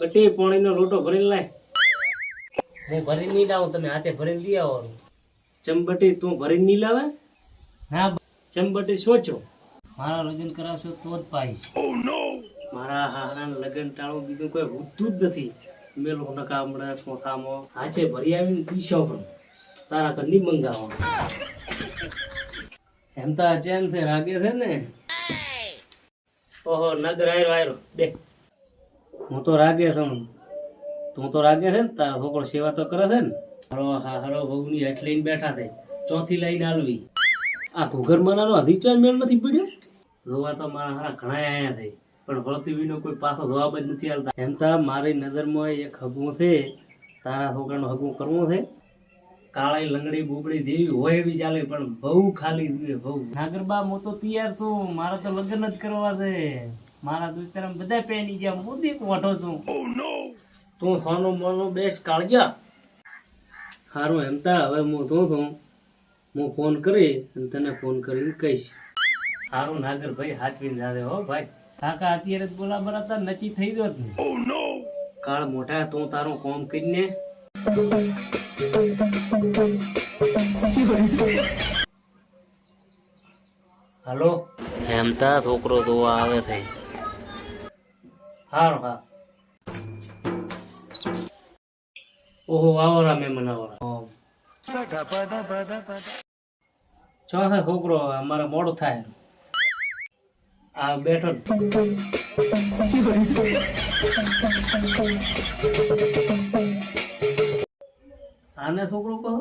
બટી પાણીનો લોટો ભરીને લાય. હું ભરીને નહીં લાવું તમે હાથે ભરીને લઈ આવો ચંબટી તું ભરીને નહીં લાવે? ના ચંબટી સોચો. મારા લગ્ન કરાવશો તો જ પાઈશ. મારા હારાના લગ્ન ટાળું બીજું કોઈ હોતું જ નથી. મેલો નકામડા ચોથામાં હાચે ભરી આવીને પીશો પણ. તારા કર નહીં મંગાવો એમ તો અચેન છે રાગે છે ને? ઓહો નગર આયરો આયરો. દે હું તો રાગે છું. તું તો રાગે છે ને, તારા છોકરો સેવા તો કરે છે ને. હારો હારો વહુની હેઠ લઈને બેઠા છે. ચોથી લઈને આલવી આ ઘુઘર મનાનો અધિચાર મેળ નથી પડ્યો? જોવા તો મારા હારા ઘણા આયા છે. પણ વળતીવીનો કોઈ પાછો જવાબ જ નથી આવતા એમ તો મારી નજરમાં એક હગું છે. તારા છોકરાનો હગું કરવો છે. કાળી લંગડી બુબડી દેવી હોય એવી ચાલે, પણ બહુ ખાલી બહુ નાગરબા હું તો તૈયાર છું. મારે તો લગ્ન જ કરવા છે. મારા દોસ્તારા બધા પહેરી ગયા. મોદી વાઠો છું. તું સોનો મોનો બેસ કાળજા સારું એમ તા હવે હું તું છું હું ફોન કરી અને તને ફોન કરીને કહીશ. સારું નાગર ભાઈ હાચવીને જાદે હો ભાઈ. કાકા અત્યારે જ બોલા બરાબર નચી થઈ ગયો જ કાળ મોટા તું તારું કોમ કરીને. હાલો. એમ તા છોકરો તો આવે છે. હારું હા. ઓહો આવરા મહેમાન આવરા ચોથા છોકરો અમારે મોડું થાય. આ બેઠો આને છોકરો કહો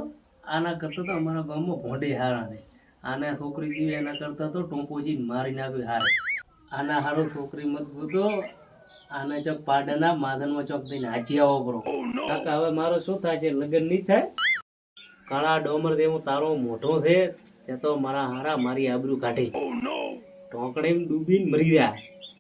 આના કરતા તો અમારા ગામમાં ભોંડી હારા છે. આને છોકરી જીવે એના કરતા તો ટોંપોજી મારી નાખ્યું હારે. આના હારો છોકરી મત ગોતો આને ચોક પાડાના માધનમાં ચોક થઈને હાજી આવો કરો કાકા હવે મારો શું થાય છે? લગ્ન નહીં થાય? કાળા ડોમર જેવો તારો મોઢો છે તે તો મારા હારા મારી આબરૂ કાઢી. ઢોકળીમાં ડૂબીને મરી રહ્યા